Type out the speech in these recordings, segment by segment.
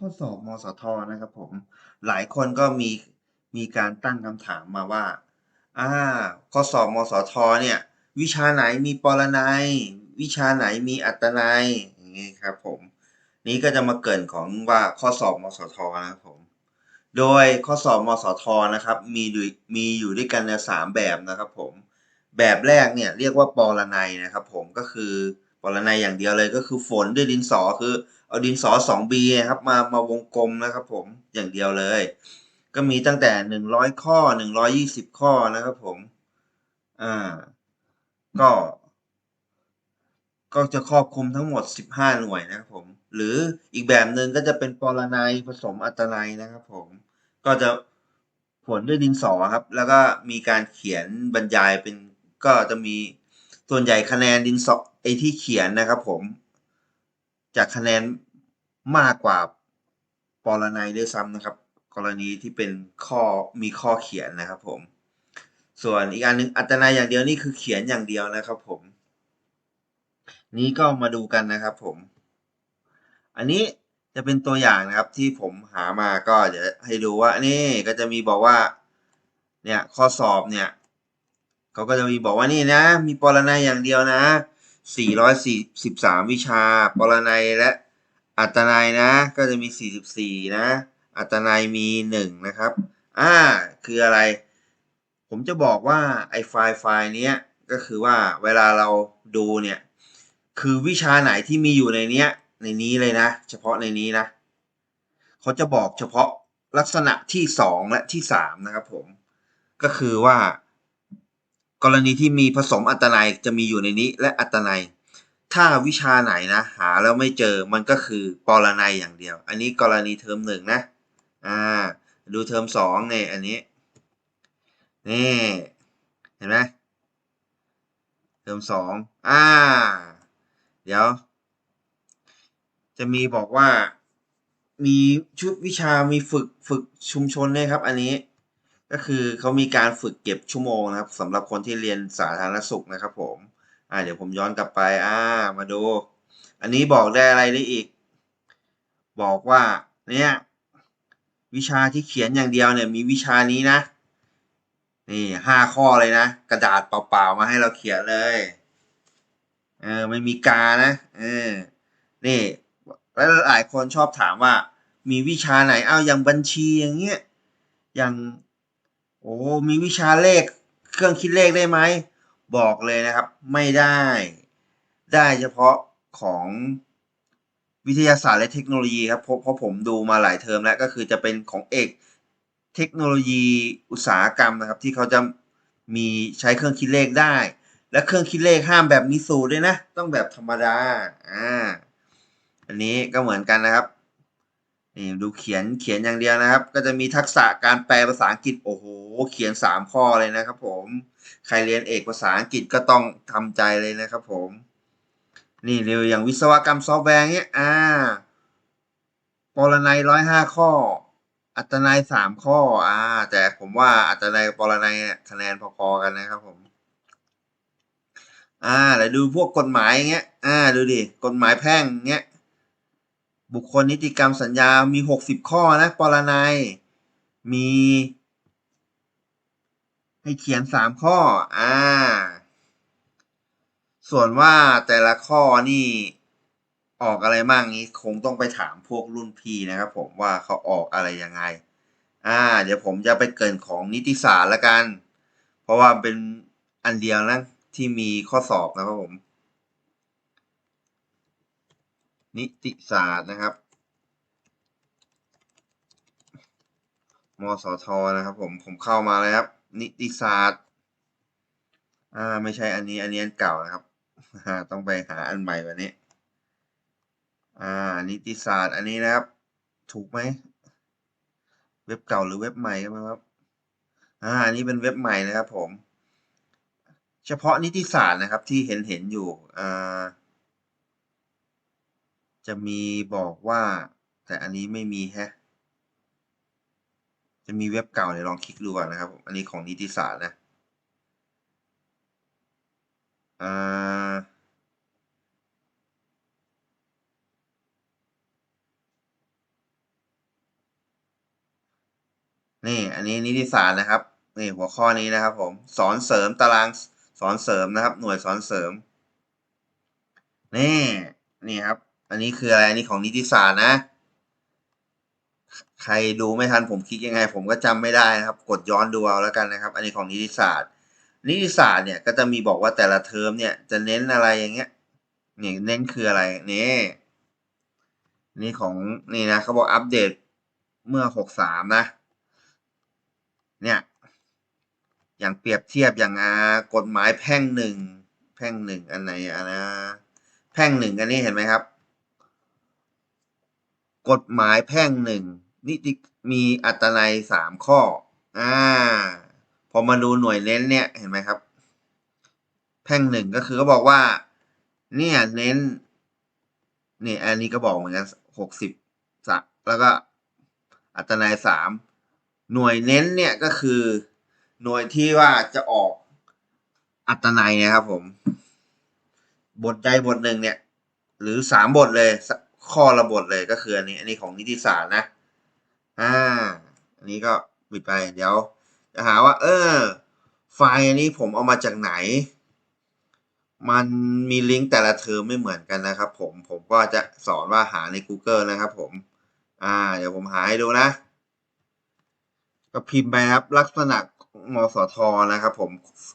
ข้อสอบมสทนะครับผม หลายคนก็มีมีการตั้งคำถามมาว่าอ่าข้อสอบมสทเนี่ย วิชาไหนมีปรนัย วิชาไหนมีอัตนัยอย่างนี้ครับผมนี้ก็จะมาเกินของว่าข้อสอบมสทนะครับผมโดยข้อสอบมสทนะครับมีมีอยู่ด้วยกันในสามแบบนะครับผมแบบแรกเนี่ยเรียกว่าปรนัยนะครับผมก็คือปรนัยอย่างเดียวเลยก็คือฝนด้วยดินสอคือ เอาดินสอ 2B นะครับมามาวงกลมนะครับผมอย่างเดียวเลย ก็มีตั้งแต่ 100 ข้อ 120 ข้อนะครับผมอ่าก็ ก็จะครอบคลุมทั้งหมด 15 หน่วยนะครับผม หรืออีกแบบหนึ่งก็จะเป็นปรนัยผสมอัตนัยนะครับผม ก็จะผลด้วยดินสอครับ แล้วก็มีการเขียนบรรยายเป็นก็จะมีส่วนใหญ่คะแนนดินสอไอที่เขียนนะครับผม จากคะแนนมากกว่าปรนัยด้วยซ้ำนะครับ กรณีที่เป็นข้อมีข้อเขียนนะครับผม ส่วนอีกอันหนึ่งอัตนัยอย่างเดียวนี่คือเขียนอย่างเดียวนะครับผม นี้ก็มาดูกันนะครับผม อันนี้จะเป็นตัวอย่างนะครับที่ผมหามาก็เดี๋ยวให้ดูว่านี่ก็จะมีบอกว่าเนี่ยข้อสอบเนี่ยเขาก็จะมีบอกว่านี่นะ มีปรนัยอย่างเดียวนะ 443 วิชา ปรนัยและอัตนัยนะ ก็จะมี 44 นะ อัตนัยมี 1 นะครับ อ่า คืออะไร ผมจะบอกว่าไอไฟล์ไฟล์นี้ก็คือว่าเวลาเราดูเนี่ย คือวิชาไหนที่มีอยู่ในเนี้ย ในนี้เลยนะ เฉพาะในนี้นะ เขาจะบอกเฉพาะลักษณะที่ 2 และที่ 3 นะครับผม ก็คือว่า กรณีที่มีผสมอัตนัยจะมีอยู่ในนี้และอัตนัย ถ้าวิชาไหนนะหาแล้วไม่เจอมันก็คือปรนัยอย่างเดียว อันนี้กรณีเทอมหนึ่งนะอ่าดูเทอมสองเนี่ยอันนี้นี่เห็นไหมเทอมสองอ่า เดี๋ยว จะมีบอกว่ามีชุดวิชามีฝึกฝึกชุมชนเนี่ยครับ อันนี้ ก็คือเขามีการฝึกเก็บชั่วโมงนะครับสำหรับคนที่เรียนสาธารณสุขนะครับผมอ่าเดี๋ยวผมย้อนกลับไปอ่ามาดู อันนี้บอกได้อะไรได้อีก บอกว่าเนี่ยวิชาที่เขียนอย่างเดียวเนี่ยมีวิชานี้นะนี่ห้าข้อเลยนะ กระดาษเปล่าๆมาให้เราเขียนเลยเออไม่มีกานะเออนี่แล้วหลายคนชอบถามว่า มีวิชาไหนเอาอย่างบัญชีอย่างเงี้ยอย่าง โอ้มีวิชาเลขเครื่องคิดเลขได้ไหม บอกเลยนะครับ ไม่ได้ ได้เฉพาะของวิทยาศาสตร์และเทคโนโลยีครับเพราะผมดูมาหลายเทอมแล้วก็คือจะเป็นของเอกเทคโนโลยีอุตสาหกรรมนะครับ ที่เขาจะมีใช้เครื่องคิดเลขได้ และเครื่องคิดเลขห้ามแบบมีสูตรด้วยนะ ต้องแบบธรรมดาอ่าอันนี้ก็เหมือนกันนะครับ นี่ดูเขียนเขียนอย่างเดียวนะครับ ก็จะมีทักษะการแปลภาษาอังกฤษโอ้โห เขียนสามข้อเลยนะครับ ผมใครเรียนเอกภาษาอังกฤษก็ต้องทำใจเลยนะครับ ผม นี่เร็วอย่างวิศวกรรมซอฟต์แวร์เนี้ยอ่าปรนัยร้อยห้าข้อ อัตนัยสามข้อ อ่า แต่ผมว่าอัตนัยปรนัยคะแนนพอๆกันนะครับผมอ่าแล้วดูพวกกฎหมายเงี้ย อ่า ดูดิ กฎหมายแพ่งเงี้ย บุคคลนิติกรรมสัญญา มีหกสิบข้อนะปรนัย มี ให้เขียนสามข้อ อ่า ส่วนว่าแต่ละข้อนี่ออกอะไรบ้างนี้คงต้องไปถามพวกรุ่นพี่นะครับผมว่าเขาออกอะไรยังไง อ่า เดี๋ยวผมจะไปเกินของนิติศาสตร์ละกัน เพราะว่าเป็นอันเดียวนะที่มีข้อสอบนะครับผม นิติศาสตร์นะครับมสทนะครับผมผมเข้ามาเลยครับ นิติศาสตร์ อ่าไม่ใช่อันนี้อันนี้อันเก่านะครับต้องไปหาอันใหม่ว่านี้ อ่า นิติศาสตร์อันนี้นะครับ ถูกไหมเว็บเก่าหรือเว็บใหม่กันครับ อ่าอันนี้เป็นเว็บใหม่นะครับผม เฉพาะนิติศาสตร์นะครับที่เห็นเห็นอยู่ อ่า จะมีบอกว่า แต่อันนี้ไม่มีแฮะ จะมีเว็บเก่าเดี๋ยวลองคลิกดูก่อนนะครับ อันนี้ของนิติศาสตร์นะอ่านี่ อันนี้นิติศาสตร์นะครับ นี่หัวข้อนี้นะครับ ผม สอนเสริมตารางสอนเสริมนะครับ หน่วยสอนเสริม นี่ นี่ครับ อันนี้คืออะไร อันนี้ของนิติศาสตร์นะ ใครดูไม่ทันผมคิดยังไง ผมก็จำไม่ได้นะครับ กดย้อนดูเอาแล้วกันนะครับ อันนี้ของนิติศาสตร์ นิติศาสตร์เนี่ยก็จะมีบอกว่าแต่ละเทอมเนี่ยจะเน้นอะไรอย่างเงี้ยนี่เน้นคืออะไรนี่นี่ของนี่นะเขาบอกอัปเดตเมื่อหกสามนะ เนี่ย อย่างเปรียบเทียบอย่างอากฎหมายแพ่งหนึ่งแพ่งหนึ่งอันไหนอะนะแพ่งหนึ่งอันนี้เห็นไหมครับ กฎหมายแพ่งหนึ่งนิติมีอัตนัยสามข้อ อ่า พอมาดูหน่วยเน้นเนี่ยเห็นไหมครับ แพ่งหนึ่งก็คือเขาบอกว่า เนี่ยเน้นเนี่ยอันนี้ก็บอกเหมือนกันหกสิบสะแล้วก็อัตนัยสามหน่วยเน้นเนี่ยก็คือ หน่วยที่ว่าจะออกอัตนัยนะครับผม บทใดบทหนึ่งเนี่ย หรือสามบทเลย ข้อละบทเลยก็คืออันนี้ อันนี้ของนิติศาสตร์นะ อ่า อันนี้ก็ปิดไปเดี๋ยว จะหาว่า เออ ไฟล์อันนี้ผมเอามาจากไหน มันมีลิงก์แต่ละเทอมไม่เหมือนกันนะครับ ผม ผมก็จะสอนว่าหาใน Google นะครับผม อ่า เดี๋ยวผมหาให้ดูนะ ก็พิมพ์ไปครับ ลักษณะมสทนะครับ ผม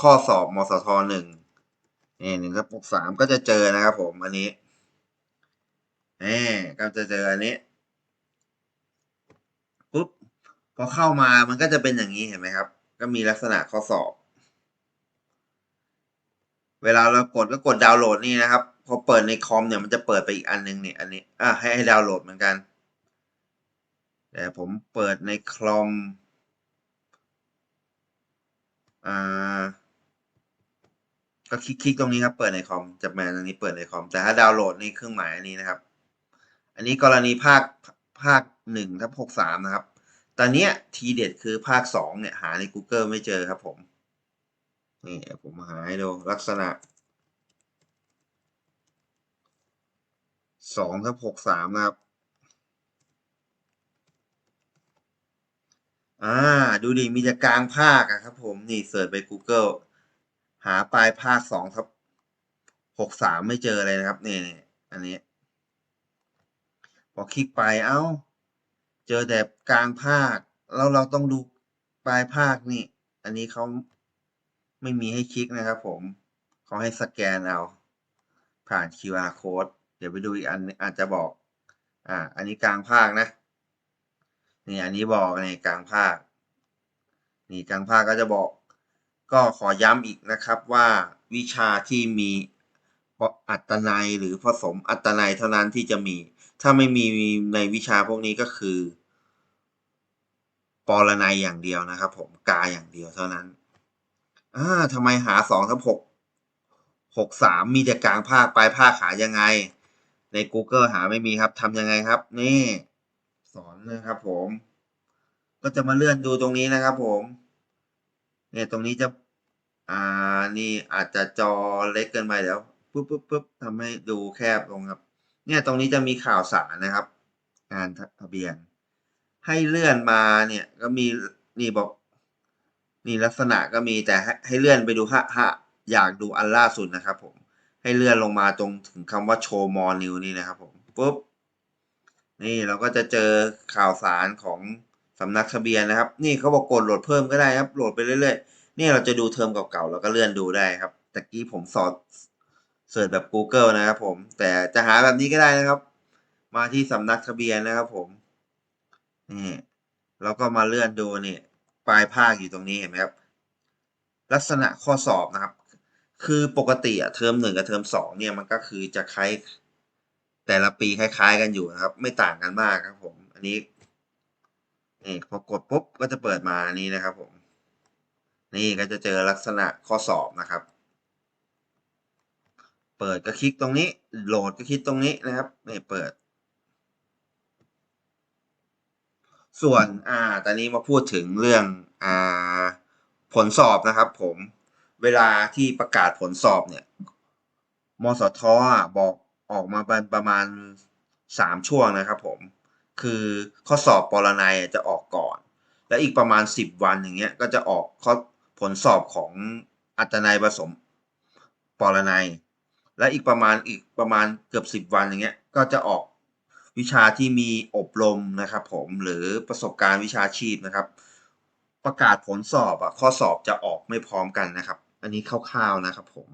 ข้อสอบมสทหนึ่งนี่หนึ่งทับหกสามก็จะเจอนะครับผมอันนี้ นี่ก็จะเจออันนี้ปุ๊บพอเข้ามามันก็จะเป็นอย่างนี้เห็นไหมครับ ก็มีลักษณะข้อสอบ เวลาเรากดก็กดดาวน์โหลดนี่นะครับ พอเปิดในคอมเนี่ยมันจะเปิดไปอีกอันนึงเนี่ยอันนี้อะให้ให้ดาวน์โหลดเหมือนกัน แต่ผมเปิดในคอมอ่าก็คลิกตรงนี้ครับ เปิดในคอมจะแมนอันนี้เปิดในคอม แต่ถ้าดาวน์โหลดนี่เครื่องหมายอันนี้นะครับ อันนี้กรณีภาคภาคหนึ่งทับหกสามนะครับ ตอนนี้ทีเด็ดคือภาคสองเนี่ยหาใน Google ไม่เจอครับผม นี่ผมหาให้ดูลักษณะสองทับหกสามนะครับ อ่า ดูดิ มีแต่กลางภาคอะครับผม นี่เสิร์ชไป Google หาปลายภาคสองทับหกสามไม่เจอเลยนะครับ นี่นอันนี้ อคลิกไปเอ้า เจอแต่กลางภาค แล้วเราต้องดูปลายภาคนี่ อันนี้เขาไม่มีให้คลิกนะครับผมเขาให้สแกนเอาผ่าน QR code เดี๋ยวไปดูอีกอันอาจจะบอก อ่า อันนี้กลางภาคนะ นี่อันนี้บอกในกลางภาค นี่กลางภาคก็จะบอก ก็ขอย้ำอีกนะครับว่าวิชาที่มี อัตนัยหรือผสมอัตนัยเท่านั้นที่จะมี ถ้าไม่มีในวิชาพวกนี้ก็คือ ปรนัยอย่างเดียวนะครับ ผมกาอย่างเดียวเท่านั้นอ่าทำไมหาสองทับหกหกสามมีแต่กลางภาคปลายภาคหายังไง ใน Google หาไม่มีครับทำยังไงครับ นี่ สอนนะครับผม ก็จะมาเลื่อนดูตรงนี้นะครับ ผมเนี่ยตรงนี้จะ อ่า นี่อาจจะจอเล็กเกินไปเดี๋ยว ปุ๊บปุ๊บปุ๊บทำให้ดูแคบลงครับ เนี่ยตรงนี้จะมีข่าวสารนะครับ งานทะเบียน ให้เลื่อนมาเนี่ยก็มีนี่บอกนี่ลักษณะก็มีแต่ให้เลื่อนไปดูฮะฮะอยากดูอันล่าสุดนะครับ ผม ให้เลื่อนลงมาตรงถึงคำว่าโชว์มอนิวนี่นะครับผมปุ๊บนี่เราก็จะเจอข่าวสารของสำนักทะเบียนนะครับ นี่เขาบอกกดโหลดเพิ่มก็ได้ครับโหลดไปเรื่อยๆนี่เราจะดูเทอมเก่าๆแล้วก็เลื่อนดูได้ครับตะกี้ผมสอน เสิร์ชแบบ Google นะครับผม แต่จะหาแบบนี้ก็ได้นะครับ มาที่สำนักทะเบียนนะครับผมนี่แล้วก็มาเลื่อนดูนี่ปลายภาคอยู่ตรงนี้เห็นไหมครับ ลักษณะข้อสอบนะครับ คือปกติอะเทอมหนึ่งกับเทอมสองเนี่ยมันก็คือจะคล้ายแต่ละปีคล้าย ๆ กันอยู่นะครับ ไม่ต่างกันมากครับผม อันนี้นี่พอกดปุ๊บก็จะเปิดมานี้นะครับผม นี่ก็จะเจอลักษณะข้อสอบนะครับ เปิดก็คลิกตรงนี้ โหลดก็คลิกตรงนี้นะครับนี่เปิด ส่วนอ่าตอนนี้มาพูดถึงเรื่องอ่าผลสอบนะครับ ผมเวลาที่ประกาศผลสอบเนี่ยมสทอบอกออกมาประมาณสามช่วงนะครับผมคือข้อสอบปรนัยจะออกก่อน แล้วอีกประมาณ 10 วันอย่างเงี้ยก็จะออกข้อผลสอบของอัตนัยผสมปรนัย และอีกประมาณอีกประมาณเกือบ 10 วันอย่างเงี้ยก็จะออกวิชาที่มีอบรมนะครับผมหรือประสบการณ์วิชาชีพนะครับ ประกาศผลสอบอะข้อสอบจะออกไม่พร้อมกันนะครับ อันนี้คร่าวๆนะครับผม